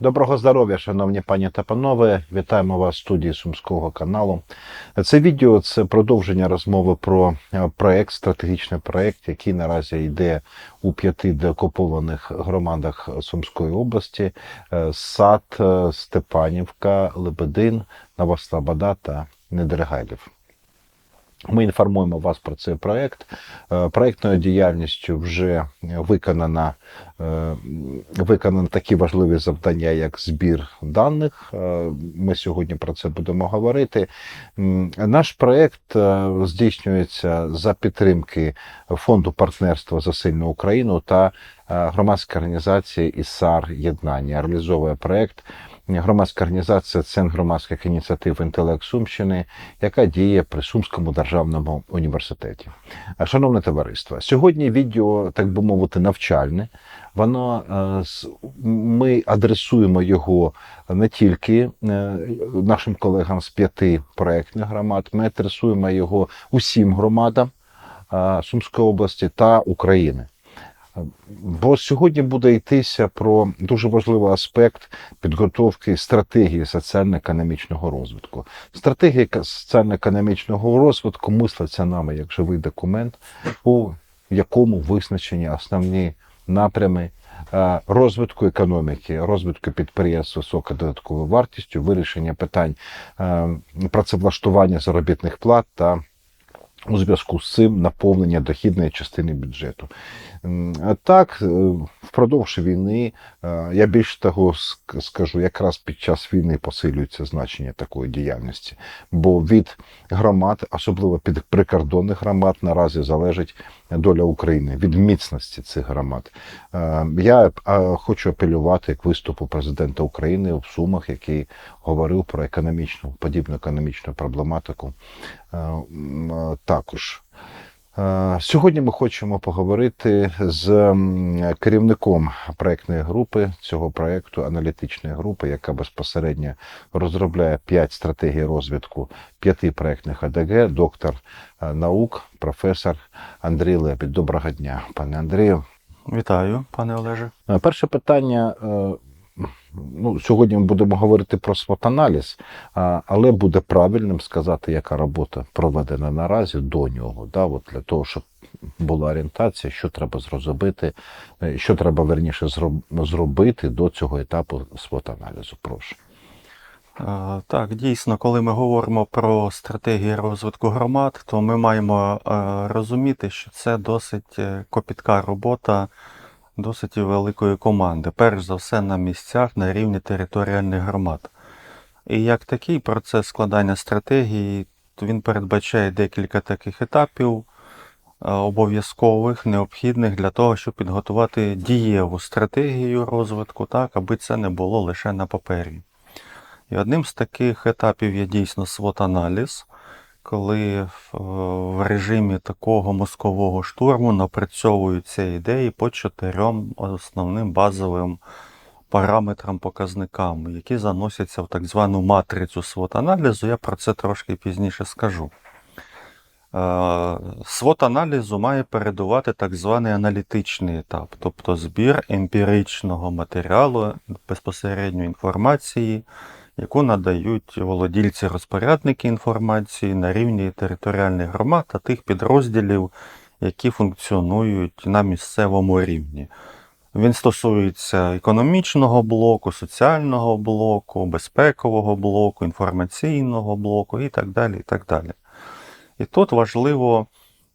Доброго здоров'я, шановні пані та панове. Вітаємо вас в студії Сумського каналу. Це відео це продовження розмови про е, проект, стратегічний проект, який наразі йде у п'яти деокупованих громадах Сумської області: Е, Сад, е, Степанівка, Лебедин, Новослобода та Недергайлів. Ми інформуємо вас про цей проект. Е, Проектною діяльністю вже виконана, е, виконані такі важливі завдання, як збір даних. Е, Ми сьогодні про це будемо говорити. Наш проект здійснюється за підтримки фонду партнерства за сильну Україну та громадської організації ІСАР Єднання. Реалізовує проект громадська організація Центр громадських ініціатив інтелект Сумщини, яка діє при Сумському державному університеті. Е, Шановне товариство, сьогодні відео, так би мовити, навчальне. Воно е, ми адресуємо його не тільки е, нашим колегам з п'яти проектних громад, ми адресуємо його усім громадам Сумської області та України. Бо сьогодні буде йтися про дуже важливий аспект підготовки стратегії соціально-економічного розвитку. Стратегія соціально-економічного розвитку мислиться нами як живий документ, у якому визначені основні напрями е, розвитку економіки, розвитку підприємств з високою додатковою вартістю, вирішення питань е, працевлаштування заробітних плат та у зв'язку з цим наповнення дохідної частини бюджету. Так, е, впродовж війни, е, я більш того скажу, якраз під час війни посилюється значення такої діяльності, бо від громад, особливо під прикордонних громад, наразі залежить доля України від міцності цих громад. Е, Я хочу апелювати к виступу президента України в Сумах, який говорив про економічну, подібну економічну проблематику. Е, е, Також. Е, Сьогодні ми хочемо поговорити з керівником проектної групи цього проекту, аналітичної групи, яка безпосередньо розробляє п'ять стратегій розвитку п'яти проектних АДГ, доктор наук, професор Андрій Лебідь. Доброго дня, пане Андрію. Вітаю, пане Олеже. Перше питання. Ну, сьогодні ми будемо говорити про свот-аналіз, але буде правильним сказати, яка робота проведена наразі до нього. Да, от для того, щоб була орієнтація, що треба зробити, е, що треба верніше зробити до цього етапу свот-аналізу. Прошу. Так, дійсно, коли ми говоримо про стратегії розвитку громад, то ми маємо е, розуміти, що це досить е, копітка робота досить великої команди, перш за все на місцях на рівні територіальних громад. І як такий процес складання стратегії, він передбачає декілька таких етапів е, обов'язкових, необхідних для того, щоб підготувати дієву стратегію розвитку, так, аби це не було лише на папері. І одним з таких етапів є дійсно свот-аналіз, коли в, в режимі такого мозкового штурму напрацьовуються ідеї по чотирьом основним базовим параметрам показникам, які заносяться в так звану матрицю свот-аналізу. Я про це трошки пізніше скажу. Е, Свот-аналізу має передувати так званий аналітичний етап, тобто збір емпіричного матеріалу, безпосередньо інформації, яку надають володільці-розпорядники інформації на рівні територіальних громад та тих підрозділів, які функціонують на місцевому рівні. Він стосується економічного блоку, соціального блоку, безпекового блоку, інформаційного блоку і так далі. І так далі. І тут важливо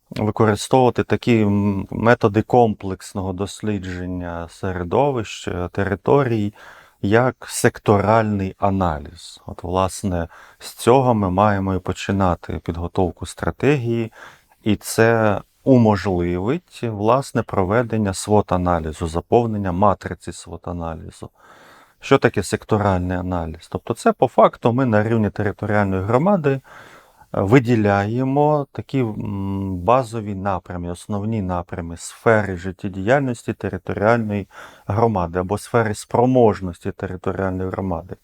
використовувати такі методи комплексного дослідження середовищ, е, територій, як секторальний аналіз. От, власне, з цього ми маємо і починати підготовку стратегії, і це уможливить власне проведення свот-аналізу, заповнення матриці свот-аналізу. Що таке секторальний аналіз? Тобто, це по факту ми на рівні територіальної громади виділяємо такі базові напрями, основні напрями сфери життєдіяльності територіальної громади або сфери спроможності територіальної громади.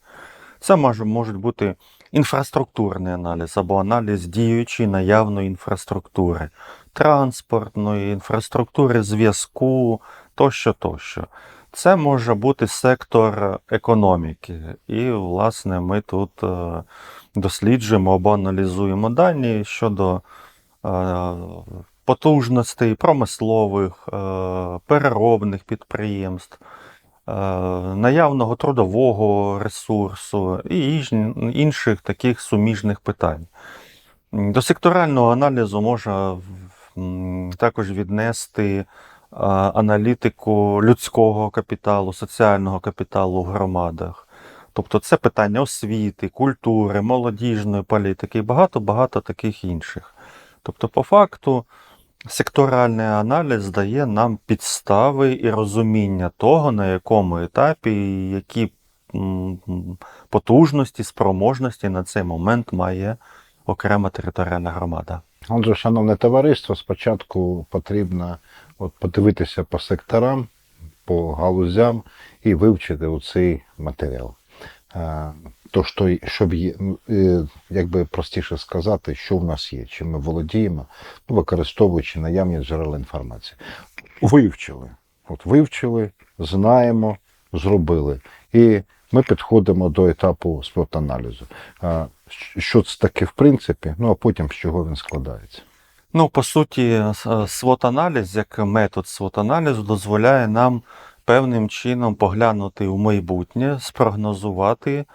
Це може, можуть бути інфраструктурний аналіз або аналіз діючої наявної інфраструктури, транспортної, інфраструктури зв'язку тощо, тощо. Це може бути сектор економіки. І, власне, ми тут е, досліджуємо або аналізуємо дані щодо е, потужностей промислових, е, переробних підприємств, е, наявного трудового ресурсу і інших таких суміжних питань. До секторального аналізу можна також віднести аналітику людського капіталу, соціального капіталу в громадах. Тобто це питання освіти, культури, молодіжної політики і багато-багато таких інших. Тобто, по факту, секторальний аналіз дає нам підстави і розуміння того, на якому етапі і які потужності, спроможності на цей момент має окрема територіальна громада. Отже, шановне товариство, спочатку потрібно от, подивитися по секторам, по галузям і вивчити цей матеріал. Е, То, що, щоб ну, е, якби простіше сказати, що в нас є, чим ми володіємо, ну, використовуючи наявні джерела інформації. Вивчили. От вивчили, знаємо, зробили. І ми підходимо до етапу спот-аналізу. Що це таке в принципі, ну а потім з чого він складається. Ну, по суті, свот-аналіз, як метод свот-аналізу, дозволяє нам певним чином поглянути у майбутнє, спрогнозувати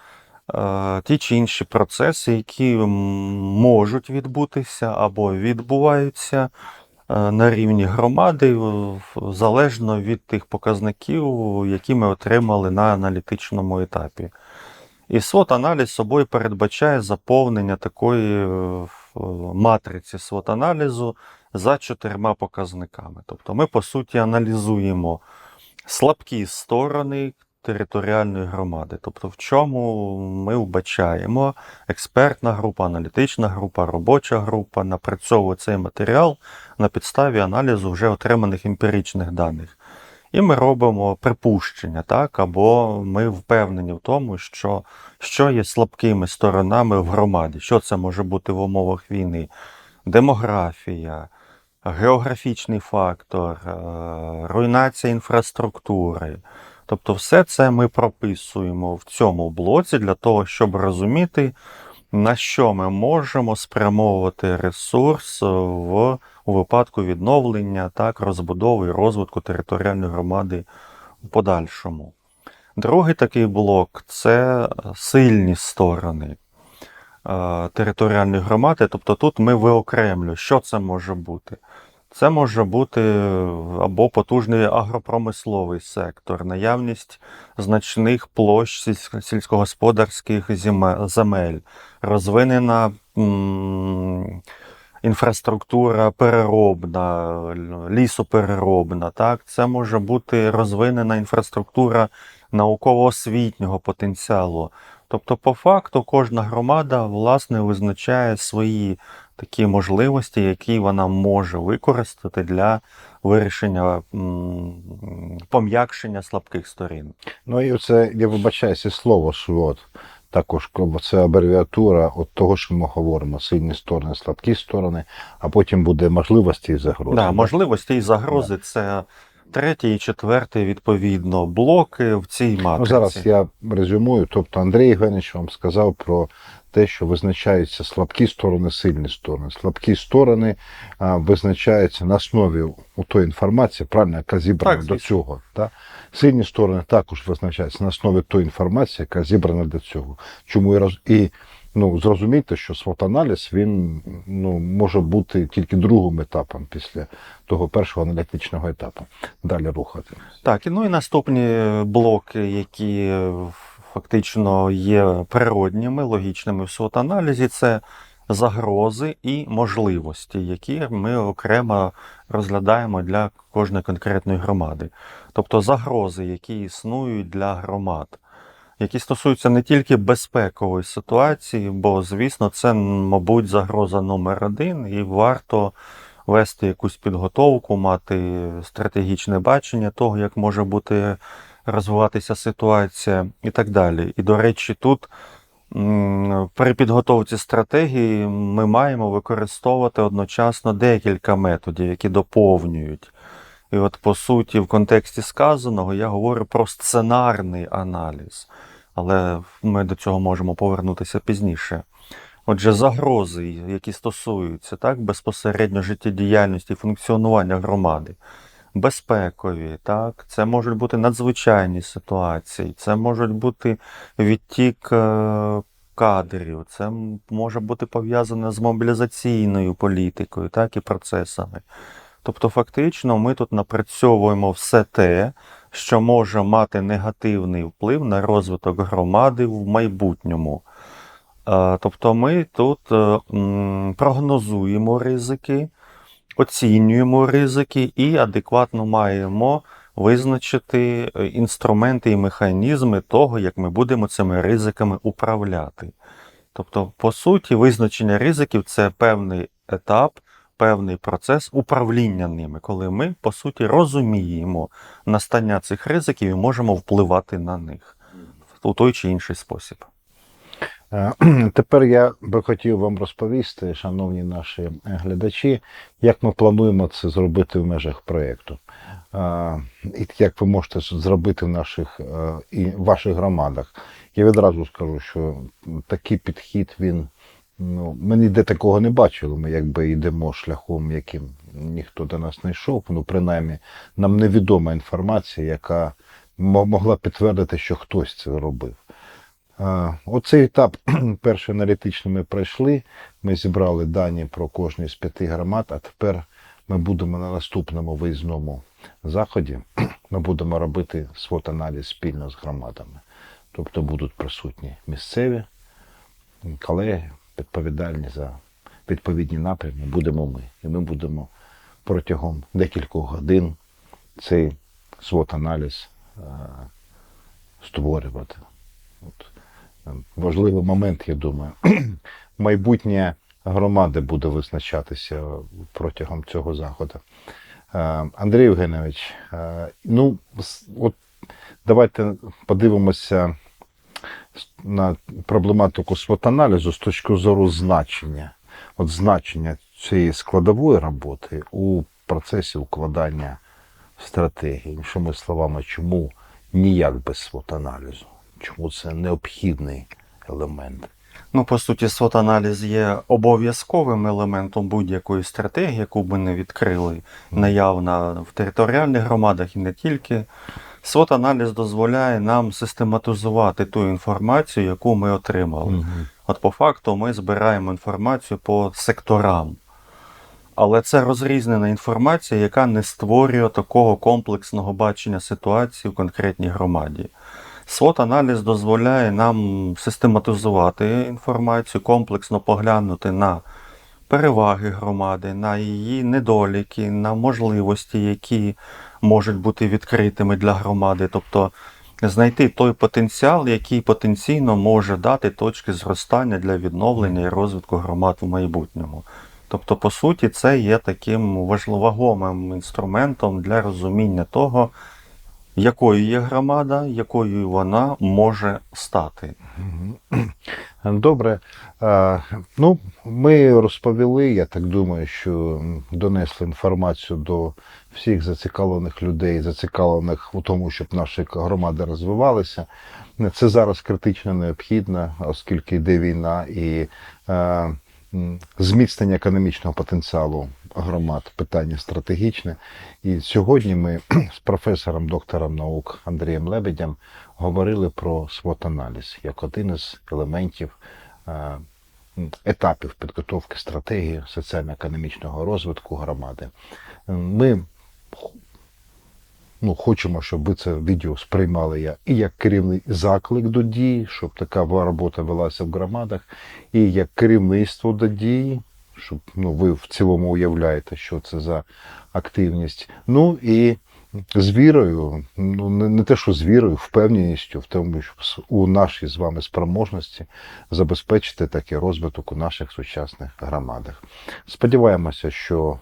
е, ті чи інші процеси, які можуть відбутися або відбуваються е, на рівні громади, залежно від тих показників, які ми отримали на аналітичному етапі. І SWOT-аналіз собою передбачає заповнення такої е, матриці SWOT-аналізу за чотирма показниками. Тобто ми, по суті, аналізуємо слабкі сторони територіальної громади. Тобто, в чому ми вбачаємо експертна група, аналітична група, робоча група напрацьовує цей матеріал на підставі аналізу вже отриманих емпіричних даних. І ми робимо припущення, так, або ми впевнені в тому, що, що є слабкими сторонами в громаді, що це може бути в умовах війни, демографія, географічний фактор, е, руйнація інфраструктури. Тобто, все це ми прописуємо в цьому блоці для того, щоб розуміти, на що ми можемо спрямовувати ресурс в, у випадку відновлення, так, розбудови і розвитку територіальної громади в подальшому. Другий такий блок це сильні сторони територіальної громади. Тобто тут ми виокремлюємо, що це може бути. Це може бути або потужний агропромисловий сектор, наявність значних площ сільськогосподарських земель, розвинена інфраструктура переробна, лісопереробна. Так? Це може бути розвинена інфраструктура науково-освітнього потенціалу. Тобто, по факту, кожна громада власне визначає свої такі можливості, які вона може використати для вирішення пом'якшення слабких сторін. Ну і це, я вибачаюся, слово SWOT, також бо це абревіатура от того, що ми говоримо: сильні сторони, слабкі сторони, а потім буде можливості і загрози. Да, можливості і загрози це третій і четвертий, відповідно, блоки в цій матриці. Ну, зараз я резюмую. Тобто Андрій Євгенович вам сказав про те, що визначаються слабкі сторони, сильні сторони. Слабкі сторони а, визначаються на основі у тої інформації, правильно, яка зібрана Так, до цього. Та? Сильні сторони також визначаються на основі тої інформації, яка зібрана до цього. Чому і, роз... і ну, зрозумійте, що свот-аналіз він ну, може бути тільки другим етапом після того першого аналітичного етапу. Далі рухати. Так, ну і наступні блоки, які фактично є природніми, логічними в SWOT-аналізі, це загрози і можливості, які ми окремо розглядаємо для кожної конкретної громади. Тобто загрози, які існують для громад, які стосуються не тільки безпекової ситуації, бо, звісно, це, мабуть, загроза номер один, і варто вести якусь підготовку, мати стратегічне бачення того, як може бути розвиватися ситуація і так далі. І, до речі, тут при підготовці стратегії ми маємо використовувати одночасно декілька методів, які доповнюють І от по суті, в контексті сказаного я говорю про сценарний аналіз, але ми до цього можемо повернутися пізніше. Отже, загрози, які стосуються так, безпосередньо життєдіяльності і функціонування громади, безпекові, так, це можуть бути надзвичайні ситуації, це можуть бути відтік е, кадрів, це може бути пов'язане з мобілізаційною політикою, так, і процесами. Тобто, фактично, ми тут напрацьовуємо все те, що може мати негативний вплив на розвиток громади в майбутньому. Е, Тобто ми тут е, прогнозуємо ризики, оцінюємо ризики і адекватно маємо визначити е, інструменти і механізми того, як ми будемо цими ризиками управляти. Тобто, по суті, визначення ризиків це певний етап, певний процес управління ними, коли ми, по суті, розуміємо настання цих ризиків і можемо впливати на них у той чи інший спосіб. Е, Тепер я би хотів вам розповісти, шановні наші е, глядачі, як ми плануємо це зробити в межах проєкту. Е, І як ви можете зробити в наших і в ваших громадах. Я відразу скажу, що такий підхід він. Ну, ми ніде такого не бачили. Ми якби йдемо шляхом, яким ніхто до нас не йшов. Ну, принаймні, нам невідома інформація, яка могла підтвердити, що хтось це робив. Оцей етап перший аналітичний ми пройшли. Ми зібрали дані про кожну з п'яти громад, а тепер ми будемо на наступному виїзному заході. Ми будемо робити свот-аналіз спільно з громадами. Тобто будуть присутні місцеві колеги, відповідальні за відповідні напрями, будемо ми. І ми будемо протягом декількох годин цей свот-аналіз е, створювати. От. е, Важливий момент, я думаю. Майбутнє громади буде визначатися протягом цього заходу. Е, Андрій Євгенович, ну, от давайте подивимося на проблематику свот-аналізу з точки зору значення. От значення цієї складової роботи у процесі укладання стратегії. Іншими словами, чому ніяк без свот-аналізу? Чому це необхідний елемент? Ну, по суті, SWOT-аналіз є обов'язковим елементом будь-якої стратегії, яку б ми не відкрили, наявна в територіальних громадах і не тільки. SWOT-аналіз дозволяє нам систематизувати ту інформацію, яку ми отримали. От по факту ми збираємо інформацію по секторам. Але це розрізнена інформація, яка не створює такого комплексного бачення ситуації в конкретній громаді. SWOT-аналіз дозволяє нам систематизувати інформацію, комплексно поглянути на переваги громади, на її недоліки, на можливості, які можуть бути відкритими для громади. Тобто знайти той потенціал, який потенційно може дати точки зростання для відновлення і розвитку громад в майбутньому. Тобто, по суті, це є таким важливим інструментом для розуміння того, якою є громада, якою вона може стати. Добре. Ну, ми розповіли, я так думаю, що донесли інформацію до всіх зацікавлених людей, зацікавлених у тому, щоб наші громади розвивалися. Це зараз критично необхідно, оскільки йде війна і зміцнення економічного потенціалу громад питання стратегічне. І сьогодні ми з професором, доктором наук Андрієм Лебедем говорили про свот-аналіз як один із елементів е, етапів підготовки стратегії соціально-економічного розвитку громади. Е, Ми ну, хочемо, щоб ви це відео сприймали я і як керівний заклик до дії, щоб така робота велася в громадах, і як керівництво до дії, щоб ну, ви в цілому уявляєте, що це за активність. Ну і з вірою, ну не, не те, що з вірою, впевненістю в тому, що у нашій з вами спроможності забезпечити такий розвиток у наших сучасних громадах. Сподіваємося, що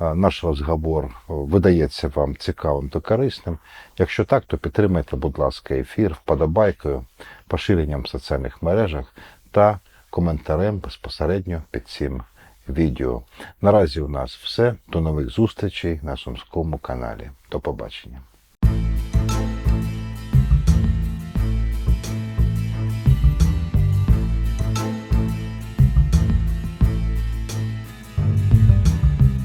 наш розговор видається вам цікавим та корисним. Якщо так, то підтримайте, будь ласка, ефір вподобайкою, поширенням в соціальних мережах та коментарем безпосередньо під цим відео. Наразі у нас все. До нових зустрічей на Сумському каналі. До побачення.